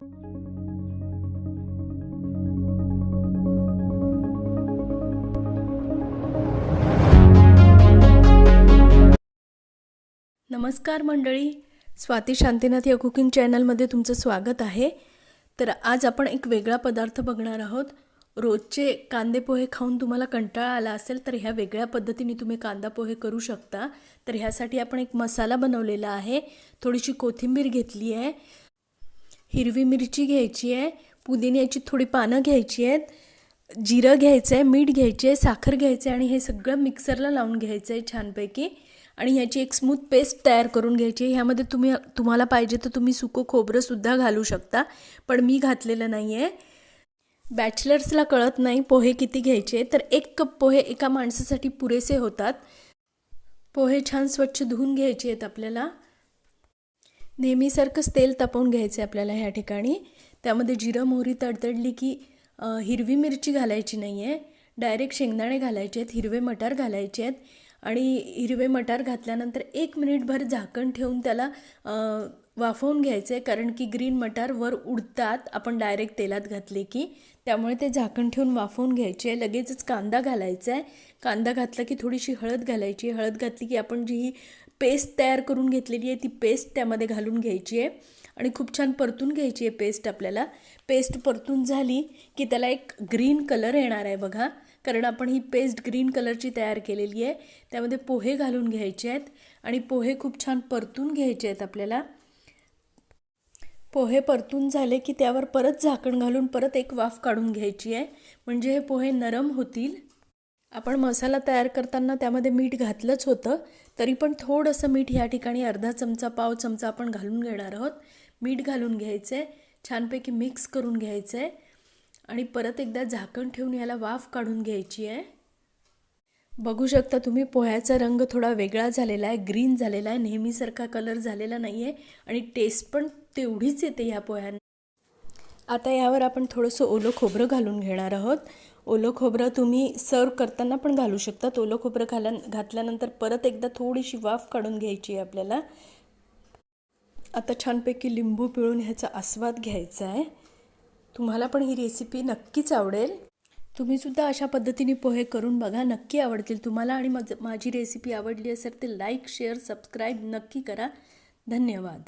नमस्कार मंडळी. स्वाती शांतीनाथ या कुकिंग चॅनलमध्ये तुमचं स्वागत आहे. तर आज आपण एक वेगळा पदार्थ बघणार आहोत. रोजचे कांदे पोहे खाऊन तुम्हाला कंटाळा आला असेल तर ह्या वेगळ्या पद्धतीने तुम्ही कांदा पोहे करू शकता. तर ह्यासाठी आपण एक मसाला बनवलेला आहे. थोडीशी कोथिंबीर घेतली आहे. हिरवी मिरची घ्यायची आहे पुदिन्याची थोडी पानं घ्यायची आहेत जिरं घ्यायचं आहे मीठ घ्यायचे आहे साखर घ्यायचं आहे आणि हे सगळं मिक्सरला लावून घ्यायचं आहे छानपैकी. आणि ह्याची एक स्मूथ पेस्ट तयार करून घ्यायची आहे. ह्यामध्ये तुम्ही तुम्हाला पाहिजे तर तुम्ही सुकं खोबरंसुद्धा घालू शकता पण मी घातलेलं नाही आहे. बॅचलर्सला कळत नाही पोहे किती घ्यायचे तर एक कप पोहे एका माणसासाठी पुरेसे होतात. पोहे छान स्वच्छ धुवून घ्यायचे आहेत आपल्याला. नेहमीसारखंच तेल तापवून घ्यायचं आहे आपल्याला ह्या ठिकाणी. त्यामध्ये जिरं मोहरी तडतडली की हिरवी मिरची घालायची नाही आहे डायरेक्ट शेंगदाणे घालायचे आहेत हिरवे मटार घालायचे आहेत. आणि हिरवे मटार घातल्यानंतर एक मिनिटभर झाकण ठेवून त्याला वाफवून घ्यायचं आहे कारण की ग्रीन मटार वर उडतात आपण डायरेक्ट तेलात घातले की. त्यामुळे ते झाकण ठेवून वाफवून घ्यायचे आहे लगेचच कांदा घालायचा आहे कांदा घातला की थोडीशी हळद घालायची. हळद घातली की आपण जी ही पेस्ट तयार करून घेतलेली आहे. ती पेस्ट त्यामध्ये घालून घ्यायची आहे. आणि खूप छान परतून घ्यायची आहे पेस्ट आपल्याला. पेस्ट परतून झाली की त्याला एक ग्रीन कलर येणार आहे बघा. कारण आपण ही पेस्ट ग्रीन कलरची तयार केलेली आहे. त्यामध्ये पोहे घालून घ्यायचे आहेत. आणि पोहे खूप छान परतून घ्यायचे आहेत आपल्याला. पोहे परतून झाले की त्यावर परत झाकण घालून परत एक वाफ काढून घ्यायची आहे. म्हणजे हे पोहे नरम होतील. आपण मसाला तयार करताना त्यामध्ये मीठ घातलंच होतं तरी पण थोडंसं मीठ या ठिकाणी अर्धा चमचा पाव चमचा आपण घालून घेणार आहोत. मीठ घालून घ्यायचं आहे छानपैकी मिक्स करून घ्यायचं आहे. आणि परत एकदा झाकण ठेवून याला वाफ काढून घ्यायची आहे. बघू शकता तुम्ही पोह्याचा रंग थोडा वेगळा झालेला आहे ग्रीन झालेला आहे नेहमीसारखा कलर झालेला नाही आहे आणि टेस्ट पण तेवढीच येते ह्या पोह्यांना आता यावर आपण थोडंसं ओलं खोबरं घालून घेणार आहोत. ओलं खोबरं तुम्ही सर्व करताना पण घालू शकतात. ओलं खोबरं घाला घातल्यानंतर परत एकदा थोडीशी वाफ काढून घ्यायची आहे आपल्याला. आता छानपैकी लिंबू पिळून ह्याचा आस्वाद घ्यायचा आहे. तुम्हाला पण ही रेसिपी नक्कीच आवडेल. तुम्हीसुद्धा अशा पद्धतीने पोहे करून बघा. नक्की आवडतील तुम्हाला आणि मज माझी रेसिपी आवडली असेल तर लाईक शेअर सबस्क्राईब नक्की करा. धन्यवाद.